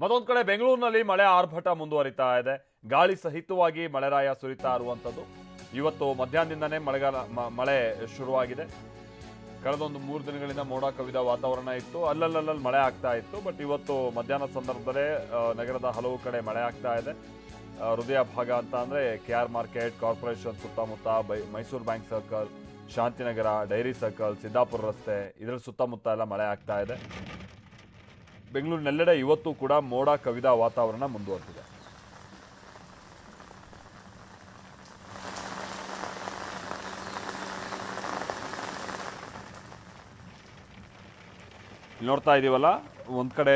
ಮತ್ತೊಂದು ಕಡೆ ಬೆಂಗಳೂರಿನಲ್ಲಿ ಮಳೆ ಆರ್ಭಟ ಮುಂದುವರಿತಾ ಇದೆ. ಗಾಳಿ ಸಹಿತವಾಗಿ ಮಳೆರಾಯ ಸುರಿತಾ ಇರುವಂಥದ್ದು ಇವತ್ತು ಮಧ್ಯಾಹ್ನದಿಂದನೇ ಮಳೆಗಾಲ ಮಳೆ ಶುರುವಾಗಿದೆ. ಕಳೆದೊಂದು ಮೂರು ದಿನಗಳಿಂದ ಮೋಡ ಕವಿದ ವಾತಾವರಣ ಇತ್ತು. ಅಲ್ಲಲ್ಲಲ್ಲಿ ಮಳೆ ಆಗ್ತಾ ಇತ್ತು. ಬಟ್ ಇವತ್ತು ಮಧ್ಯಾಹ್ನ ಸಂದರ್ಭದಲ್ಲೇ ನಗರದ ಹಲವು ಕಡೆ ಮಳೆ ಆಗ್ತಾ ಇದೆ. ಹೃದಯ ಭಾಗ ಅಂತ ಅಂದರೆ ಕೆ ಆರ್ ಮಾರ್ಕೆಟ್, ಕಾರ್ಪೊರೇಷನ್ ಸುತ್ತಮುತ್ತ by, Mysore bank circle, Shantinagar, dairy circle, Siddapura ರಸ್ತೆ ಇದರ ಸುತ್ತಮುತ್ತ ಎಲ್ಲ ಮಳೆ ಆಗ್ತಾ ಇದೆ. ಬೆಂಗಳೂರಿನೆಲ್ಲೆಡೆ ಇವತ್ತು ಕೂಡ ಮೋಡ ಕವಿದ ವಾತಾವರಣ ಮುಂದುವರೆದಿದೆ. ನೋಡ್ತಾ ಇದೀವಲ್ಲ, ಒಂದು ಕಡೆ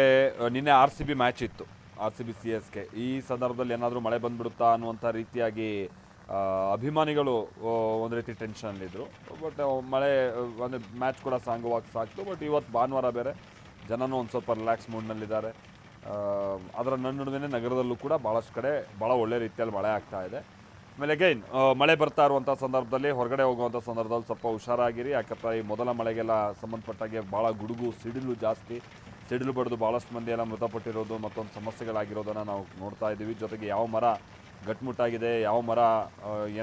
ನಿನ್ನೆ ಆರ್ ಸಿ ಬಿ ಮ್ಯಾಚ್ ಇತ್ತು, R C B C S K. ಈ ಸಂದರ್ಭದಲ್ಲಿ ಏನಾದರೂ ಮಳೆ ಬಂದ್ಬಿಡುತ್ತಾ ಅನ್ನುವಂಥ ರೀತಿಯಾಗಿ ಅಭಿಮಾನಿಗಳು ಒಂದು ರೀತಿ ಟೆನ್ಷನಲ್ಲಿದ್ದರು ಬಟ್ ಮಳೆ ಅಂದರೆ ಮ್ಯಾಚ್ ಕೂಡ ಸಾಂಗವಾಗಿ ಸಾಕ್ತು. ಬಟ್ ಇವತ್ತು ಭಾನುವಾರ ಬೇರೆ ಜನನೂ ಒಂದು ಸ್ವಲ್ಪ ರಿಲ್ಯಾಕ್ಸ್ ಮೂಡ್ನಲ್ಲಿದ್ದಾರೆ ಅದರ ನಡುವೆ ನಗರದಲ್ಲೂ ಕೂಡ ಭಾಳಷ್ಟು ಕಡೆ ಭಾಳ ಒಳ್ಳೆ ರೀತಿಯಲ್ಲಿ ಮಳೆ ಆಗ್ತಾ ಇದೆ. ಆಮೇಲೆ ಅಗೈನ್ ಮಳೆ ಬರ್ತಾ ಇರುವಂಥ ಸಂದರ್ಭದಲ್ಲಿ ಹೊರಗಡೆ ಹೋಗುವಂಥ ಸಂದರ್ಭದಲ್ಲಿ ಸ್ವಲ್ಪ ಹುಷಾರಾಗಿರಿ. ಯಾಕಂದ್ರೆ ಈ ಮೊದಲ ಮಳೆಗೆಲ್ಲ ಸಂಬಂಧಪಟ್ಟಾಗೆ ಭಾಳ ಗುಡುಗು, ಸಿಡಿಲು ಜಾಸ್ತಿ. ಸಿಡಿಲು ಬಡಿದು ಭಾಳಷ್ಟು ಮಂದಿ ಎಲ್ಲ ಮೃತಪಟ್ಟಿರೋದು ಮತ್ತೊಂದು ಸಮಸ್ಯೆಗಳಾಗಿರೋದನ್ನು ನಾವು ನೋಡ್ತಾ ಇದ್ದೀವಿ. ಜೊತೆಗೆ ಯಾವ ಮರ ಗಟ್ಮುಟ್ಟಾಗಿದೆ, ಯಾವ ಮರ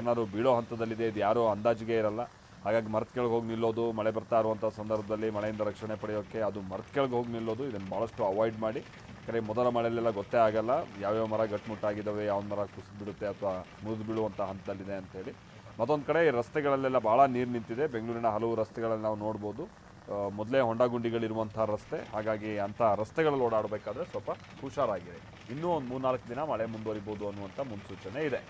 ಏನಾದರೂ ಏನಾದ್ರು ಬೀಳೋ ಹಂತದಲ್ಲಿದೆ, ಇದು ಯಾರೂ ಅಂದಾಜಿಗೆ ಇರಲ್ಲ. ಹಾಗಾಗಿ ಮರದ ಕೆಳಗೆ ಹೋಗಿ ನಿಲ್ಲೋದು, ಮಳೆ ಬರ್ತಾ ಇರುವಂಥ ಸಂದರ್ಭದಲ್ಲಿ ಮಳೆಯಿಂದ ರಕ್ಷಣೆ ಪಡೆಯೋಕ್ಕೆ ಅದು ಮರದ ಕೆಳಗೆ ಹೋಗಿ ನಿಲ್ಲೋದು. ಇದನ್ನು ಭಾಳಷ್ಟು ಅವಾಯ್ಡ್ ಮಾಡಿ. ಕರೆ ಮೊದಲ ಮಳೆಯಲ್ಲೆಲ್ಲ ಗೊತ್ತೇ ಆಗಲ್ಲ. ಯಾವ್ಯಾವ ಮರ ಗಟ್ಟುಮುಟ್ಟಾಗಿದ್ದಾವೆ ಯಾವ ಮರ ಕುಸಿದು ಬಿಡುತ್ತೆ ಅಥವಾ ಮುರಿದು ಬೀಳುವಂಥ ಹಂತದಲ್ಲಿದೆ ಅಂತೇಳಿ. ಮತ್ತೊಂದು ಕಡೆ ಈ ರಸ್ತೆಗಳಲ್ಲೆಲ್ಲ ಭಾಳ ನೀರು ನಿಂತಿದೆ. ಬೆಂಗಳೂರಿನ ಹಲವು ರಸ್ತೆಗಳಲ್ಲಿ ನಾವು ನೋಡ್ಬೋದು. ಮೊದಲೇ ಹೊಂಡ ಗುಂಡಿಗಳಿರುವಂಥ ರಸ್ತೆ. ಹಾಗಾಗಿ ಅಂಥ ರಸ್ತೆಗಳಲ್ಲಿ ಓಡಾಡಬೇಕಾದ್ರೆ ಸ್ವಲ್ಪ ಹುಷಾರಾಗಿದೆ ಇನ್ನೂ ಒಂದು ಮೂರ್ನಾಲ್ಕು ದಿನ ಮಳೆ ಮುಂದುವರಿಬೋದು ಅನ್ನುವಂಥ ಮುನ್ಸೂಚನೆ ಇದೆ.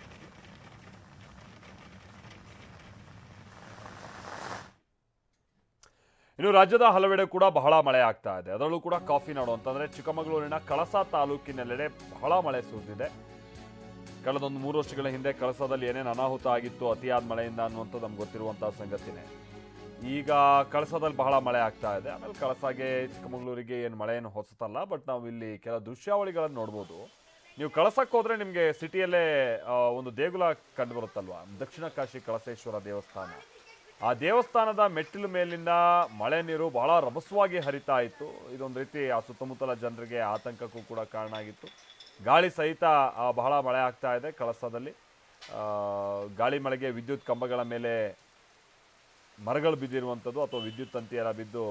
ಇನ್ನು ರಾಜ್ಯದ ಹಲವೆಡೆ ಕೂಡ ಬಹಳ ಮಳೆ ಆಗ್ತಾ ಇದೆ. ಅದರಲ್ಲೂ ಕೂಡ ಕಾಫಿ ನಾಡು ಅಂತಂದ್ರೆ ಚಿಕ್ಕಮಗಳೂರಿನ ಕಳಸ ತಾಲೂಕಿನೆಲ್ಲೆಡೆ ಬಹಳ ಮಳೆ ಸುರಿದಿದೆ. ಕಳೆದೊಂದು ಮೂರು ವರ್ಷಗಳ ಹಿಂದೆ ಕಳಸದಲ್ಲಿ ಏನೇನು ಅನಾಹುತ ಆಗಿತ್ತು, ಅತಿಯಾದ ಮಳೆಯಿಂದ ಅನ್ನುವಂಥದ್ದು ನಮ್ಗೆ ಗೊತ್ತಿರುವಂತಹ ಸಂಗತಿನೇ. ಈಗ ಕಳಸದಲ್ಲಿ ಬಹಳ ಮಳೆ ಆಗ್ತಾ ಇದೆ. ಆಮೇಲೆ ಕಳಸಾಗೆ ಚಿಕ್ಕಮಗಳೂರಿಗೆ ಏನು ಮಳೆ ಏನು ಹೊಸತಲ್ಲ, ಬಟ್ ನಾವು ಇಲ್ಲಿ ಕೆಲ ದೃಶ್ಯಾವಳಿಗಳನ್ನು ನೋಡ್ಬೋದು. ನೀವು ಕಳಸಕ್ಕೆ ಹೋದ್ರೆ ನಿಮಗೆ ಸಿಟಿಯಲ್ಲೇ ಒಂದು ದೇಗುಲ ಕಂಡು ಬರುತ್ತಲ್ವಾ ದಕ್ಷಿಣ ಕಾಶಿ ಕಳಸೇಶ್ವರ ದೇವಸ್ಥಾನ. ಆ ದೇವಸ್ಥಾನದ ಮೆಟ್ಟಿಲು ಮೇಲಿನ ಮಳೆ ನೀರು ಬಹಳ ರಭಸವಾಗಿ ಹರಿತಾ ಇತ್ತು. ಇದೊಂದು ರೀತಿ ಆ ಸುತ್ತಮುತ್ತಲ ಜನರಿಗೆ ಆತಂಕಕ್ಕೂ ಕೂಡ ಕಾರಣ ಆಗಿತ್ತು. ಗಾಳಿ ಸಹಿತ ಬಹಳ ಮಳೆ ಆಗ್ತಾ ಇದೆ ಕಳಸದಲ್ಲಿ. ಗಾಳಿ ಮಳೆಗೆ ವಿದ್ಯುತ್ ಕಂಬಗಳ ಮೇಲೆ ಮರಗಳು ಬಿದ್ದಿರುವಂಥದ್ದು ಅಥವಾ ವಿದ್ಯುತ್ ತಂತಿಯೆಲ್ಲ ಬಿದ್ದು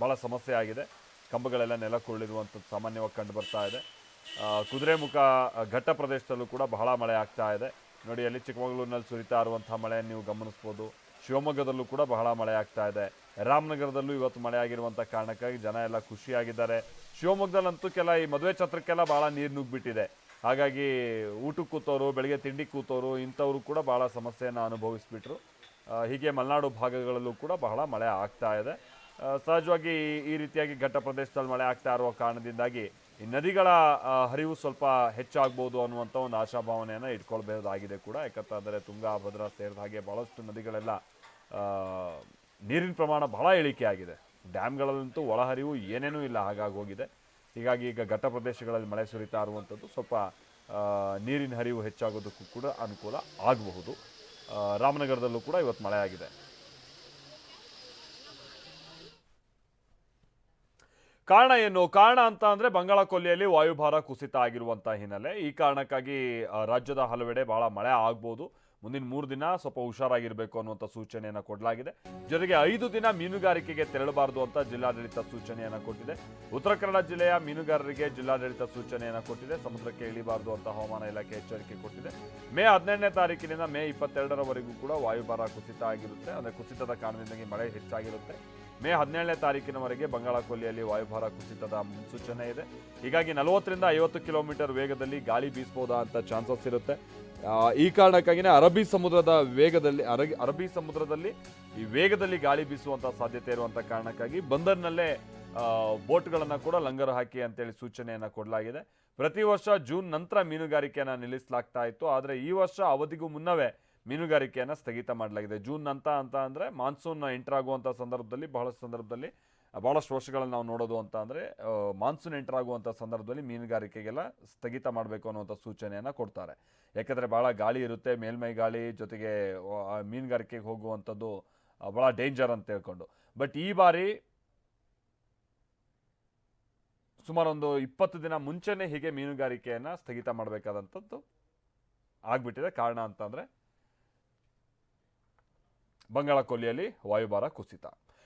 ಭಾಳ ಸಮಸ್ಯೆ ಆಗಿದೆ. ಕಂಬಗಳೆಲ್ಲ ನೆಲಕ್ಕುರುಳಿರುವಂಥದ್ದು ಸಾಮಾನ್ಯವಾಗಿ ಕಂಡು ಬರ್ತಾ ಇದೆ. ಕುದುರೆಮುಖ ಘಟ್ಟ ಪ್ರದೇಶದಲ್ಲೂ ಕೂಡ ಬಹಳ ಮಳೆ ಆಗ್ತಾ ಇದೆ. ನೋಡಿ, ಅಲ್ಲಿ ಚಿಕ್ಕಮಗಳೂರಿನಲ್ಲಿ ಸುರಿತಾ ಇರುವಂಥ ಮಳೆಯನ್ನು ನೀವು ಗಮನಿಸ್ಬೋದು. ಶಿವಮೊಗ್ಗದಲ್ಲೂ ಕೂಡ ಬಹಳ ಮಳೆ ಆಗ್ತಾ ಇದೆ. ರಾಮನಗರದಲ್ಲೂ ಇವತ್ತು ಮಳೆ ಆಗಿರುವಂಥ ಕಾರಣಕ್ಕಾಗಿ ಜನ ಎಲ್ಲ ಖುಷಿಯಾಗಿದ್ದಾರೆ. ಶಿವಮೊಗ್ಗದಲ್ಲಂತೂ ಕೆಲ ಈ ಮದುವೆ ಛತ್ರಕ್ಕೆಲ್ಲ ಭಾಳ ನೀರು ನುಗ್ಗಿಬಿಟ್ಟಿದೆ. ಹಾಗಾಗಿ ಊಟಕ್ಕೆ ಕೂತವರು ಬೆಳಗ್ಗೆ ತಿಂಡಿ ಕೂತವರು ಇಂಥವರು ಕೂಡ ಭಾಳ ಸಮಸ್ಯೆಯನ್ನು ಅನುಭವಿಸ್ಬಿಟ್ರು. ಹೀಗೆ ಮಲೆನಾಡು ಭಾಗಗಳಲ್ಲೂ ಕೂಡ ಬಹಳ ಮಳೆ ಆಗ್ತಾ ಇದೆ. ಸಹಜವಾಗಿ ಈ- ಈ ರೀತಿಯಾಗಿ ಘಟ್ಟ ಪ್ರದೇಶದಲ್ಲಿ ಮಳೆ ಆಗ್ತಾ ಇರುವ ಕಾರಣದಿಂದಾಗಿ ಈ ನದಿಗಳ ಹರಿವು ಸ್ವಲ್ಪ ಹೆಚ್ಚಾಗ್ಬೋದು ಅನ್ನುವಂಥ ಒಂದು ಆಶಾಭಾವನೆಯನ್ನು ಇಟ್ಕೊಳ್ಬಹುದಾಗಿದೆ ಕೂಡ. ಯಾಕಂತಂದರೆ ತುಂಗಾ, ಭದ್ರಾ ಸೇರಿದ ಹಾಗೆ ಭಾಳಷ್ಟು ನದಿಗಳೆಲ್ಲ ನೀರಿನ ಪ್ರಮಾಣ ಬಹಳ ಇಳಿಕೆ ಆಗಿದೆ. ಡ್ಯಾಮ್ಗಳಲ್ಲಂತೂ ಒಳಹರಿವು ಏನೇನೂ ಇಲ್ಲ, ಹಾಗಾಗಿ ಹೋಗಿದೆ. ಹೀಗಾಗಿ ಈಗ ಘಟ್ಟ ಪ್ರದೇಶಗಳಲ್ಲಿ ಮಳೆ ಸುರಿತಾ ಇರುವಂಥದ್ದು ಸ್ವಲ್ಪ ನೀರಿನ ಹರಿವು ಹೆಚ್ಚಾಗೋದಕ್ಕೂ ಕೂಡ ಅನುಕೂಲ ಆಗಬಹುದು. ರಾಮನಗರದಲ್ಲೂ ಕೂಡ ಇವತ್ತು ಮಳೆ ಆಗಿದೆ. ಕಾರಣ ಏನು? ಕಾರಣ ಅಂತ ಅಂದರೆ ಬಂಗಾಳ ಕೊಲ್ಲಿಯಲ್ಲಿ ವಾಯುಭಾರ ಕುಸಿತ ಆಗಿರುವಂಥ ಹಿನ್ನೆಲೆ. ಈ ಕಾರಣಕ್ಕಾಗಿ ರಾಜ್ಯದ ಹಲವೆಡೆ ಬಹಳ ಮಳೆ ಆಗ್ಬೋದು. ಮುಂದಿನ ಮೂರು ದಿನ ಸ್ವಲ್ಪ ಹುಷಾರಾಗಿರಬೇಕು ಅನ್ನುವಂಥ ಸೂಚನೆಯನ್ನು ಕೊಡಲಾಗಿದೆ. ಜೊತೆಗೆ ಐದು ದಿನ ಮೀನುಗಾರಿಕೆಗೆ ತೆರಳಬಾರದು ಅಂತ ಜಿಲ್ಲಾಡಳಿತ ಸೂಚನೆಯನ್ನು ಕೊಟ್ಟಿದೆ. ಉತ್ತರ ಕನ್ನಡ ಜಿಲ್ಲೆಯ ಮೀನುಗಾರರಿಗೆ ಜಿಲ್ಲಾಡಳಿತ ಸೂಚನೆಯನ್ನು ಕೊಟ್ಟಿದೆ. ಸಮುದ್ರಕ್ಕೆ ಇಳಿಬಾರದು ಅಂತ ಹವಾಮಾನ ಇಲಾಖೆ ಎಚ್ಚರಿಕೆ ಕೊಟ್ಟಿದೆ. ಮೇ ಹದಿನೆಂಟನೇ ತಾರೀಕಿನಿಂದ ಮೇ ಇಪ್ಪತ್ತೆರಡರವರೆಗೂ ಕೂಡ ವಾಯುಭಾರ ಕುಸಿತ ಆಗಿರುತ್ತೆ. ಅಂದರೆ ಕುಸಿತದ ಕಾರಣದಿಂದಾಗಿ ಮಳೆ ಹೆಚ್ಚಾಗಿರುತ್ತೆ. ಮೇ ಹದಿನೇಳನೇ ತಾರೀಕಿನವರೆಗೆ ಬಂಗಾಳ ಕೊಲ್ಲಿಯಲ್ಲಿ ವಾಯುಭಾರ ಕುಸಿತದ ಮುನ್ಸೂಚನೆ ಇದೆ. ಹೀಗಾಗಿ ನಲವತ್ತರಿಂದ ಐವತ್ತು ಕಿಲೋಮೀಟರ್ ವೇಗದಲ್ಲಿ ಗಾಳಿ ಬೀಸಬಹುದಾ ಅಂತ ಚಾನ್ಸಸ್ ಇರುತ್ತೆ. ಈ ಕಾರಣಕ್ಕಾಗಿನೇ ಅರಬ್ಬಿ ಸಮುದ್ರದ ವೇಗದಲ್ಲಿ ಅರಗಿ ಅರಬ್ಬಿ ಸಮುದ್ರದಲ್ಲಿ ಈ ವೇಗದಲ್ಲಿ ಗಾಳಿ ಬೀಸುವಂತ ಸಾಧ್ಯತೆ ಇರುವಂತ ಕಾರಣಕ್ಕಾಗಿ ಬಂದರ್ನಲ್ಲೇ ಬೋಟ್ಗಳನ್ನು ಕೂಡ ಲಂಗರು ಹಾಕಿ ಅಂತೇಳಿ ಸೂಚನೆಯನ್ನು ಕೊಡಲಾಗಿದೆ. ಪ್ರತಿ ವರ್ಷ ಜೂನ್ ನಂತರ ಮೀನುಗಾರಿಕೆಯನ್ನು ನಿಲ್ಲಿಸಲಾಗ್ತಾ ಇತ್ತು. ಆದರೆ ಈ ವರ್ಷ ಅವಧಿಗೂ ಮುನ್ನವೇ ಮೀನುಗಾರಿಕೆಯನ್ನು ಸ್ಥಗಿತ ಮಾಡಲಾಗಿದೆ. ಜೂನ್ ಅಂತ ಅಂತ ಅಂದರೆ ಮಾನ್ಸೂನ್ ಎಂಟರ್ ಆಗುವಂಥ ಸಂದರ್ಭದಲ್ಲಿ, ಬಹಳಷ್ಟು ಸಂದರ್ಭದಲ್ಲಿ ಭಾಳಷ್ಟು ವರ್ಷಗಳನ್ನು ನಾವು ನೋಡೋದು ಅಂತ ಅಂದರೆ ಮಾನ್ಸೂನ್ ಎಂಟರ್ ಆಗುವಂಥ ಸಂದರ್ಭದಲ್ಲಿ ಮೀನುಗಾರಿಕೆಗೆಲ್ಲ ಸ್ಥಗಿತ ಮಾಡಬೇಕು ಅನ್ನುವಂಥ ಸೂಚನೆಯನ್ನು ಕೊಡ್ತಾರೆ. ಯಾಕೆಂದರೆ ಭಾಳ ಗಾಳಿ ಇರುತ್ತೆ, ಮೇಲ್ಮೈ ಗಾಳಿ ಜೊತೆಗೆ ಮೀನುಗಾರಿಕೆಗೆ ಹೋಗುವಂಥದ್ದು ಭಾಳ ಡೇಂಜರ್ ಅಂತ ಹೇಳ್ಕೊಂಡು. ಬಟ್ ಈ ಬಾರಿ ಸುಮಾರೊಂದು ಇಪ್ಪತ್ತು ದಿನ ಮುಂಚೆನೇ ಹೀಗೆ ಮೀನುಗಾರಿಕೆಯನ್ನು ಸ್ಥಗಿತ ಮಾಡಬೇಕಾದಂಥದ್ದು ಆಗಿಬಿಟ್ಟಿದೆ. ಕಾರಣ ಅಂತಂದ್ರೆ ಬಂಗಾಳ ಕೊಲ್ಲಿಯಲ್ಲಿ ವಾಯುಭಾರ ಕುಸಿತ.